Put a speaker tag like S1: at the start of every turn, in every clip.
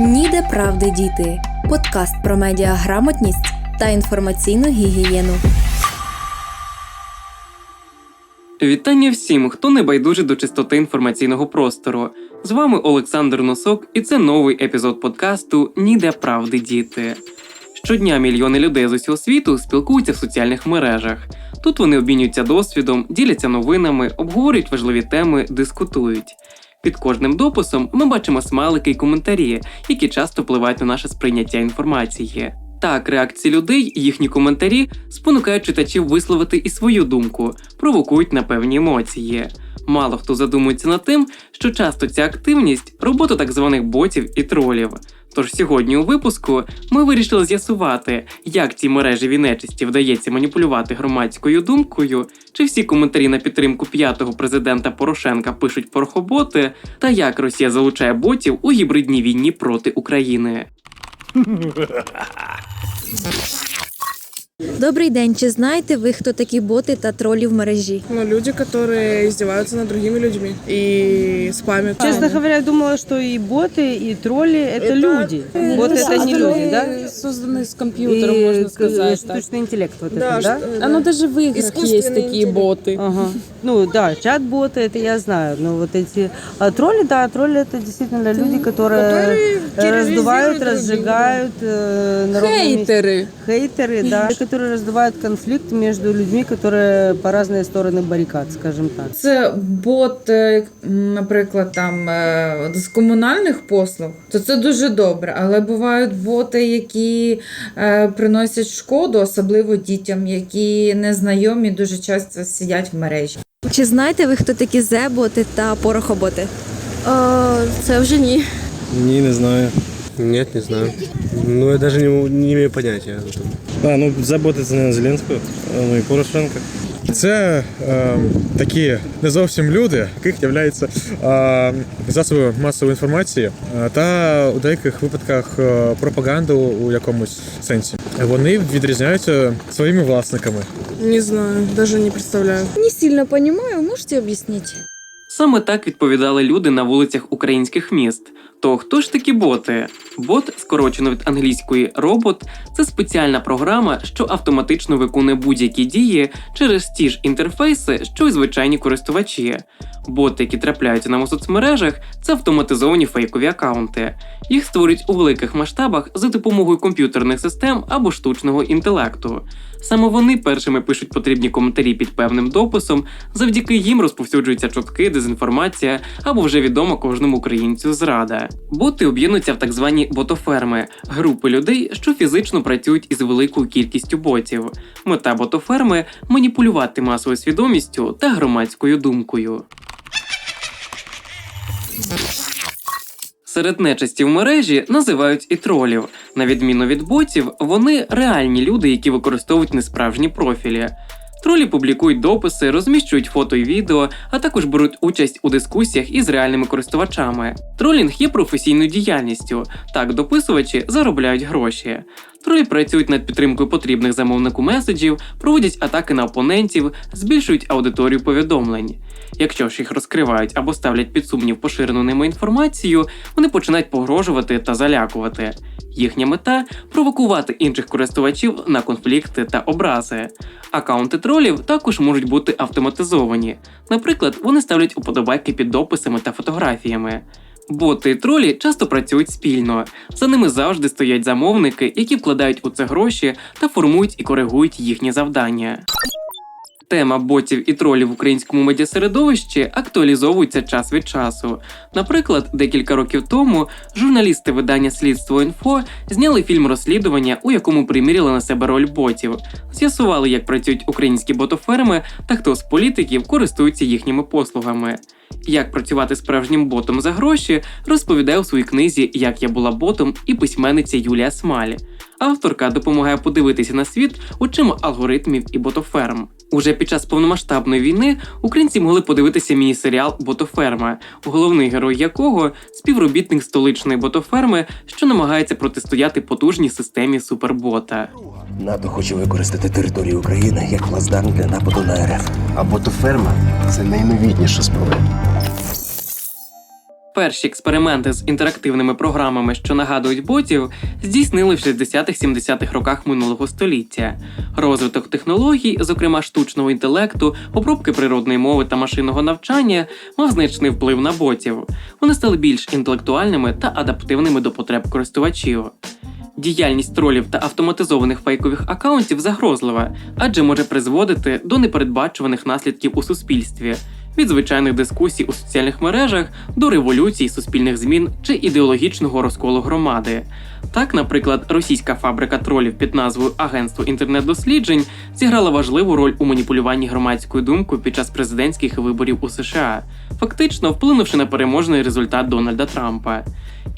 S1: Ніде правди діти. Подкаст про медіаграмотність та інформаційну гігієну.
S2: Вітання всім, хто не байдужий до чистоти інформаційного простору. З вами Олександр Носок, і це новий епізод подкасту Ніде правди діти. Щодня мільйони людей з усього світу спілкуються в соціальних мережах. Тут вони обмінюються досвідом, діляться новинами, обговорюють важливі теми, дискутують. Під кожним дописом ми бачимо смайлики й коментарі, які часто впливають на наше сприйняття інформації. Так, реакції людей і їхні коментарі спонукають читачів висловити і свою думку, провокують на певні емоції. Мало хто задумується над тим, що часто ця активність робота так званих ботів і тролів. Тож сьогодні у випуску ми вирішили з'ясувати, як цій мережі нечисті вдається маніпулювати громадською думкою, чи всі коментарі на підтримку п'ятого президента Порошенка пишуть порохоботи, та як Росія залучає ботів у гібридній війні проти України.
S1: Добрий день. Чи знаєте ви, хто такі боти та тролі в мережі?
S3: Ну, люди, которые издеваются над другими людьми и спамят.
S4: Честно говоря, я думала, что и боты, и тролли это,
S3: Это-
S4: люди. Вот это не люди, да?
S5: созданы с компьютером,
S4: И
S5: можно
S4: к-
S5: сказать. так.
S4: Штучный интеллект вот
S3: Да,
S4: это, да?
S3: что-
S5: Оно даже в играх есть
S3: Искусственный
S5: такие
S3: интеллект.
S5: боты.
S4: Ага. Ну да, чат-боты, это я знаю. Но вот эти а тролли, да, тролли это действительно люди, которые,
S3: которые
S4: э, раздувают,
S3: терроризируют друг
S4: разжигают э, народные
S5: Хейтеры.
S4: Хейтеры, да, которые раздувают конфликт между людьми, которые по разные стороны баррикад, скажем так.
S6: Це бот, е, м, наприклад, там е, з комунальних послуг, то це дуже добре. Але бувають боти, які е, приносять шкоду, особливо дітям, які незнайомі дуже часто сидять в мережі.
S1: Чи знаєте ви, хто такі зеботи та порохоботи?
S7: Це вже ні.
S8: Не, не знаю.
S9: Нет, не знаю. Ну, я даже не, не имею понятия.
S8: А, ну заботи це не Зеленського, ну і Порошенка.
S10: Це е, такі не зовсім люди, яких являються е, засоби масової інформації е, та у деяких випадках е, пропаганда у якомусь сенсі. Вони відрізняються своїми власниками.
S3: Не знаю, даже не представляю.
S7: Не сильно понимаю, можете объяснить?
S2: Саме так відповідали люди на вулицях українських міст. То хто ж такі боти? Бот, скорочено від англійської робот, це спеціальна програма, що автоматично виконує будь-які дії через ті ж інтерфейси, що й звичайні користувачі. Боти, які трапляються нам у соцмережах, це автоматизовані фейкові акаунти. Їх створюють у великих масштабах за допомогою комп'ютерних систем або штучного інтелекту. Саме вони першими пишуть потрібні коментарі під певним дописом, завдяки їм розповсюджуються чутки, дезінформація або вже відома кожному українцю зрада. Боти об'єднуються в так звані ботоферми групи людей, що фізично працюють із великою кількістю ботів. Мета ботоферми маніпулювати масовою свідомістю та громадською думкою. Серед нечисті в мережі називають і тролів. На відміну від ботів, вони реальні люди, які використовують несправжні профілі. Тролі публікують дописи, розміщують фото і відео, а також беруть участь у дискусіях із реальними користувачами. Тролінг є професійною діяльністю. Так дописувачі заробляють гроші. Тролі працюють над підтримкою потрібних замовнику меседжів, проводять атаки на опонентів, збільшують аудиторію повідомлень. Якщо ж їх розкривають або ставлять під сумнів поширену ними інформацію, вони починають погрожувати та залякувати. Їхня мета провокувати інших користувачів на конфлікти та образи. Акаунти тролів також можуть бути автоматизовані. Наприклад, вони ставлять уподобайки під дописами та фотографіями. Боти і тролі часто працюють спільно. За ними завжди стоять замовники, які вкладають у це гроші та формують і коригують їхні завдання. Тема ботів і тролів в українському медіасередовищі актуалізовується час від часу. Наприклад, декілька років тому журналісти видання Слідство інфо зняли фільм розслідування, у якому приміряли на себе роль ботів, з'ясували, як працюють українські ботоферми та хто з політиків користується їхніми послугами. Як працювати справжнім ботом за гроші, розповідає у своїй книзі Як я була ботом і письменниця Юлія Смаль. Авторка допомагає подивитися на світ очима алгоритмів і ботоферм. Уже під час повномасштабної війни українці могли подивитися міні-серіал Ботоферма, головний герой якого співробітник столичної ботоферми, що намагається протистояти потужній системі супербота.
S11: НАТО хоче використати територію України як плацдарм для нападу на РФ.
S9: А ботоферма це найновітніша зброя.
S2: Перші експерименти з інтерактивними програмами, що нагадують ботів, здійснили в 60-70-х роках минулого століття. Розвиток технологій, зокрема штучного інтелекту, обробки природної мови та машинного навчання, мав значний вплив на ботів. Вони стали більш інтелектуальними та адаптивними до потреб користувачів. Діяльність тролів та автоматизованих фейкових акаунтів загрозлива, адже може призводити до непередбачуваних наслідків у суспільстві від звичайних дискусій у соціальних мережах до революцій, суспільних змін чи ідеологічного розколу громади. Так, наприклад, російська фабрика тролів під назвою Агентство інтернет-досліджень зіграла важливу роль у маніпулюванні громадською думкою під час президентських виборів у США, фактично вплинувши на переможний результат Дональда Трампа.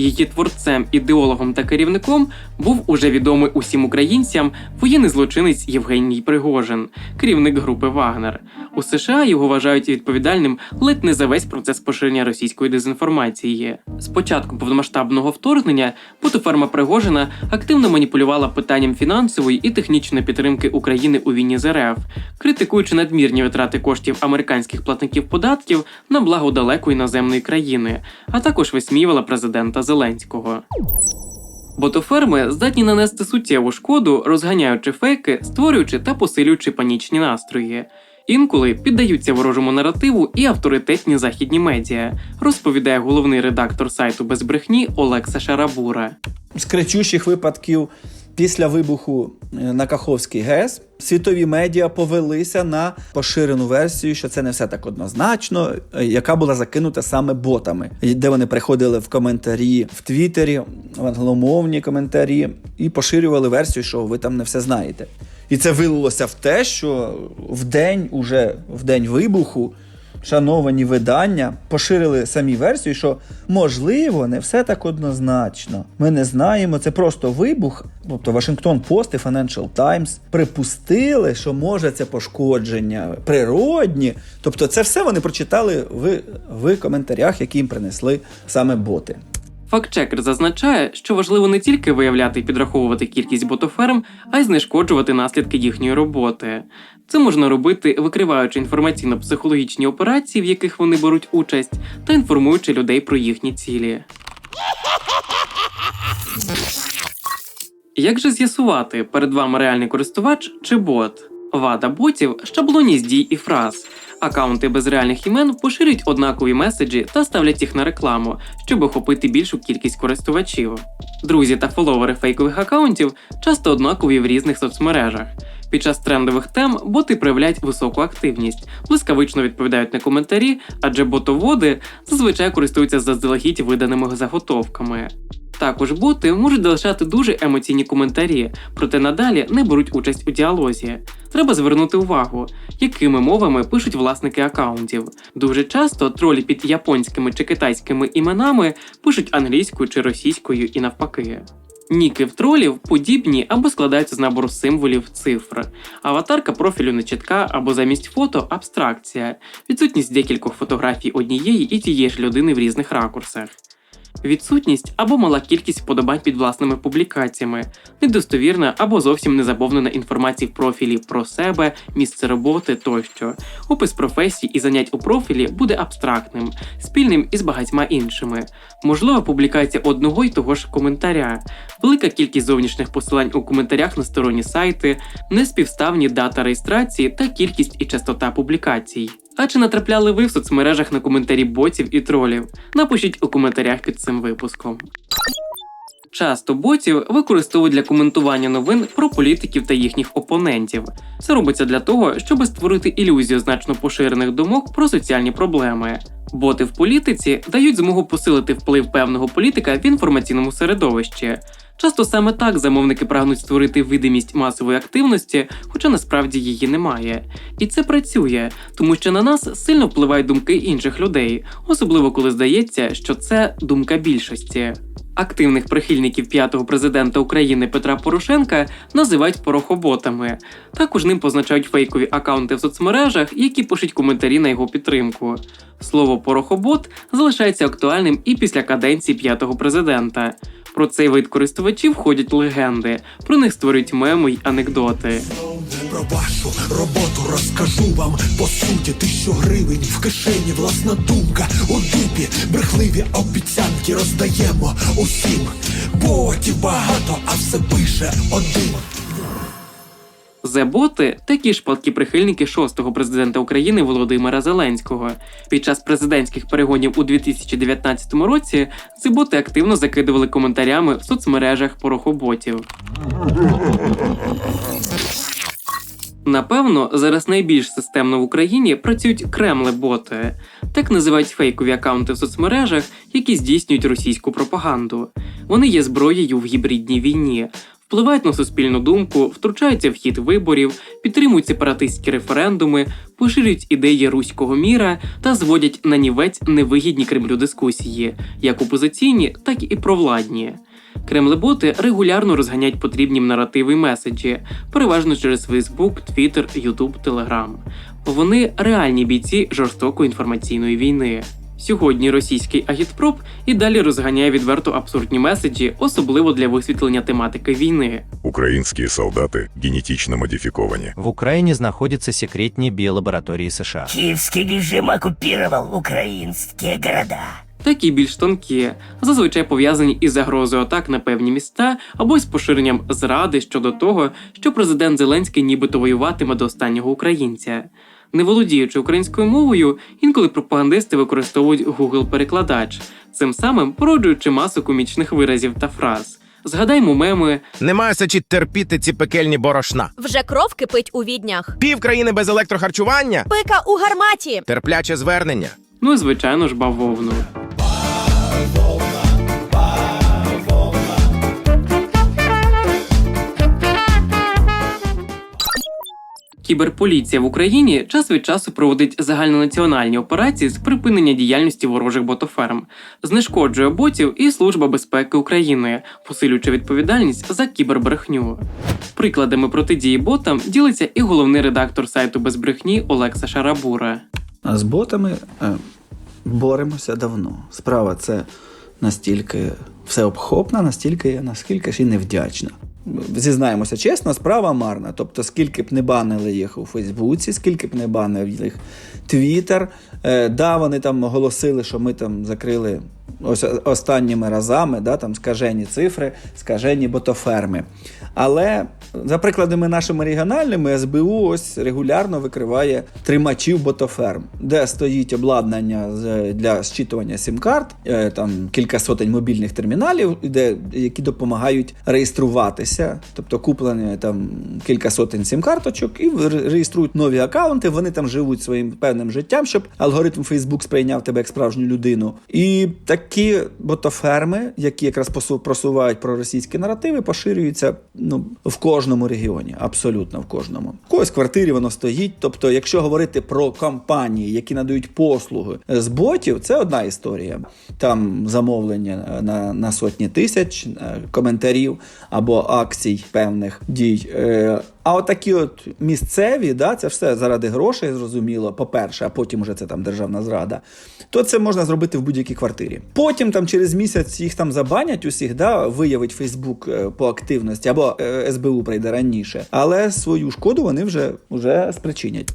S2: Її творцем, ідеологом та керівником був уже відомий усім українцям воєнний злочинець Євгеній Пригожин, керівник групи Вагнер. У США його вважають відповідальним ледь не за весь процес поширення російської дезінформації. З початку повномасштабного вторгнення ботоферма Пригожина активно маніпулювала питанням фінансової і технічної підтримки України у війні з РФ, критикуючи надмірні витрати коштів американських платників податків на благо далекої іноземної країни, а також висміювала президента Зеленського. Ботоферми здатні нанести суттєву шкоду, розганяючи фейки, створюючи та посилюючи панічні настрої. Інколи піддаються ворожому наративу і авторитетні західні медіа, розповідає головний редактор сайту без брехні Олекса Шарабура.
S12: з кричущих випадків після вибуху е, на Каховський ГЕС світові медіа повелися на поширену версію, що це не все так однозначно, е, яка була закинута саме ботами, де вони приходили в коментарі в Твіттері, в англомовні коментарі, і поширювали версію, що ви там не все знаєте. І це вилилося в те, що в день, уже в день вибуху, шановані видання поширили самі версію, що можливо не все так однозначно. Ми не знаємо, це просто вибух. Тобто Вашингтон Пост і Financial Times припустили, що може це пошкодження природні. Тобто, це все вони прочитали в, в коментарях, які їм принесли саме боти.
S2: Фактчекер зазначає, що важливо не тільки виявляти і підраховувати кількість ботоферм, а й знешкоджувати наслідки їхньої роботи. Це можна робити, викриваючи інформаційно-психологічні операції, в яких вони беруть участь, та інформуючи людей про їхні цілі. Як же з'ясувати, перед вами реальний користувач чи бот? Вада ботів шаблонність дій і фраз. Акаунти без реальних імен поширюють однакові меседжі та ставлять їх на рекламу, щоб охопити більшу кількість користувачів. Друзі та фоловери фейкових акаунтів часто однакові в різних соцмережах. Під час трендових тем боти проявляють високу активність, блискавично відповідають на коментарі, адже ботоводи зазвичай користуються заздалегідь виданими заготовками. Також боти можуть залишати дуже емоційні коментарі, проте надалі не беруть участь у діалозі. Треба звернути увагу, якими мовами пишуть власники акаунтів. Дуже часто тролі під японськими чи китайськими іменами пишуть англійською чи російською і навпаки. Ніки в тролів подібні або складаються з набору символів цифр. Аватарка профілю нечітка або замість фото абстракція, відсутність декількох фотографій однієї і тієї ж людини в різних ракурсах. Відсутність або мала кількість вподобань під власними публікаціями, недостовірна або зовсім не заповнена інформації в профілі про себе, місце роботи тощо. Опис професій і занять у профілі буде абстрактним, спільним із багатьма іншими. Можлива публікація одного й того ж коментаря, велика кількість зовнішніх посилань у коментарях на сторонні сайти, неспівставні дата реєстрації та кількість і частота публікацій. А чи натрапляли ви в соцмережах на коментарі ботів і тролів? Напишіть у коментарях під цим випуском. Часто ботів використовують для коментування новин про політиків та їхніх опонентів. Це робиться для того, щоб створити ілюзію значно поширених думок про соціальні проблеми. Боти в політиці дають змогу посилити вплив певного політика в інформаційному середовищі. Часто саме так замовники прагнуть створити видимість масової активності, хоча насправді її немає. І це працює, тому що на нас сильно впливають думки інших людей, особливо коли здається, що це думка більшості. Активних прихильників п'ятого президента України Петра Порошенка називають порохоботами. Також ним позначають фейкові акаунти в соцмережах, які пишуть коментарі на його підтримку. Слово порохобот залишається актуальним і після каденції п'ятого президента. Про цей вид користувачів ходять легенди, про них створюють меми й анекдоти.
S11: Про вашу роботу розкажу вам по суті тисячу гривень в кишені, власна думка у дупі, брехливі обіцянки роздаємо усім. Ботів багато, а все пише один.
S2: Зеботи такі ж палкі прихильники шостого президента України Володимира Зеленського. Під час президентських перегонів у 2019 році зеботи активно закидували коментарями в соцмережах порохоботів. Напевно, зараз найбільш системно в Україні працюють кремле-боти. Так називають фейкові акаунти в соцмережах, які здійснюють російську пропаганду. Вони є зброєю в гібридній війні, впливають на суспільну думку, втручаються в хід виборів, підтримують сепаратистські референдуми, поширюють ідеї руського міра та зводять на нівець невигідні Кремлю дискусії, як опозиційні, так і провладні. Кремлеботи регулярно розганяють потрібні наративи й меседжі, переважно через Facebook, Twitter, YouTube, Telegram. Вони реальні бійці жорстокої інформаційної війни. Сьогодні російський агітпроп і далі розганяє відверто абсурдні меседжі, особливо для висвітлення тематики війни.
S13: Українські солдати генетично модифіковані.
S11: В Україні знаходяться секретні біолабораторії США.
S5: Киевский режим оккупировал украинские города.
S2: так і більш тонкі, зазвичай пов'язані із загрозою атак на певні міста або із поширенням зради щодо того, що президент Зеленський нібито воюватиме до останнього українця. Не володіючи українською мовою, інколи пропагандисти використовують Google-перекладач, цим самим породжуючи масу комічних виразів та фраз. Згадаймо меми,
S11: Немає сечі терпіти ці пекельні борошна.
S7: Вже кров кипить у віднях.
S11: Пів країни без електрохарчування.
S7: Пика у гарматі.
S11: Терпляче звернення.
S2: ну і звичайно ж бавовну. Кіберполіція в Україні час від часу проводить загальнонаціональні операції з припинення діяльності ворожих ботоферм, знешкоджує ботів і Служба безпеки України, посилюючи відповідальність за кібербрехню. Прикладами протидії ботам ділиться і головний редактор сайту без брехні Олекса Шарабура.
S12: З ботами е, боремося давно. Справа це настільки всеобхопна, настільки, наскільки ж і невдячна. Зізнаємося чесно, справа марна. Тобто, скільки б не банили їх у Фейсбуці, скільки б не банив їх Твіттер, е, да, вони там оголосили, що ми там закрили ось останніми разами, да, там скажені цифри, скажені ботоферми. Але за прикладами нашими регіональними, СБУ ось регулярно викриває тримачів ботоферм, де стоїть обладнання для зчитування сім-карт, е, там кілька сотень мобільних терміналів, де, які допомагають реєструватися, тобто куплені там кілька сотень сім-карточок і ре- реєструють нові акаунти. Вони там живуть своїм певним життям, щоб алгоритм Facebook сприйняв тебе як справжню людину. І такі ботоферми, які якраз просувають проросійські наративи, поширюються ну, в кожному регіоні, абсолютно в кожному. В когось квартирі воно стоїть. Тобто, якщо говорити про компанії, які надають послуги з ботів, це одна історія. Там замовлення на, на сотні тисяч е, коментарів або акцій певних дій. А от такі от місцеві, да, це все заради грошей, зрозуміло, по-перше, а потім вже це там державна зрада. То це можна зробити в будь-якій квартирі. Потім там через місяць їх там забанять усіх, да, виявить Фейсбук е, по активності, або е, СБУ прийде раніше. Але свою шкоду вони вже, вже спричинять.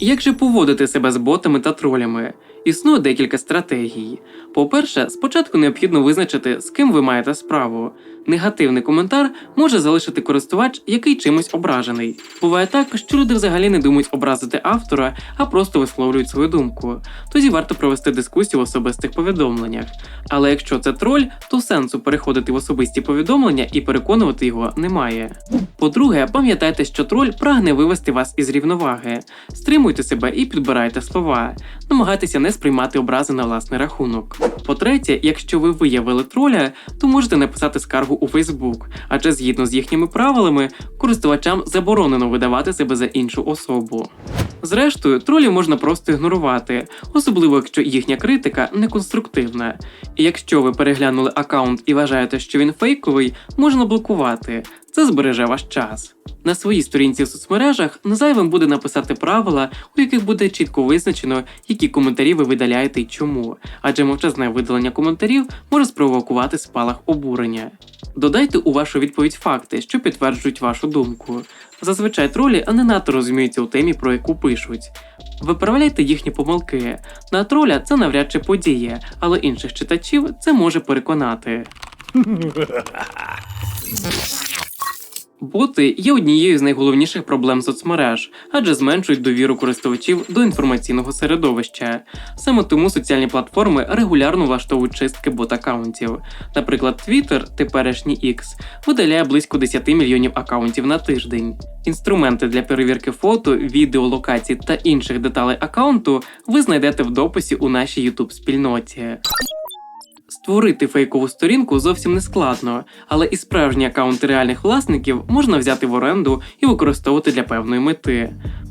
S2: Як же поводити себе з ботами та тролями? Існує декілька стратегій. По-перше, спочатку необхідно визначити, з ким ви маєте справу. Негативний коментар може залишити користувач, який чимось ображений. Буває так, що люди взагалі не думають образити автора, а просто висловлюють свою думку. Тоді варто провести дискусію в особистих повідомленнях. Але якщо це троль, то сенсу переходити в особисті повідомлення і переконувати його немає. По-друге, пам'ятайте, що троль прагне вивести вас із рівноваги. Стримуйте себе і підбирайте слова. Намагайтеся не сприймати образи на власний рахунок. По-третє, якщо ви виявили троля, то можете написати скаргу у Facebook, адже згідно з їхніми правилами, користувачам заборонено видавати себе за іншу особу. Зрештою, тролів можна просто ігнорувати, особливо якщо їхня критика неконструктивна. І якщо ви переглянули аккаунт і вважаєте, що він фейковий, можна блокувати. Це збереже ваш час. На своїй сторінці в соцмережах незайвим буде написати правила, у яких буде чітко визначено, які коментарі ви видаляєте і чому, адже мовчазне видалення коментарів може спровокувати спалах обурення. Додайте у вашу відповідь факти, що підтверджують вашу думку. Зазвичай тролі не надто розуміються у темі, про яку пишуть. Виправляйте їхні помилки. На троля це навряд чи подіє, але інших читачів це може переконати. Боти є однією з найголовніших проблем соцмереж, адже зменшують довіру користувачів до інформаційного середовища. Саме тому соціальні платформи регулярно влаштовують чистки бот-аккаунтів. Наприклад, Twitter, теперішній X, видаляє близько 10 мільйонів аккаунтів на тиждень. Інструменти для перевірки фото, відео, локацій та інших деталей аккаунту ви знайдете в дописі у нашій YouTube спільноті. Створити фейкову сторінку зовсім не складно, але і справжні аккаунти реальних власників можна взяти в оренду і використовувати для певної мети.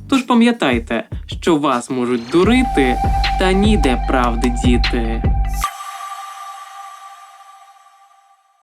S2: Тож пам'ятайте, що вас можуть дурити, та ніде правди діти.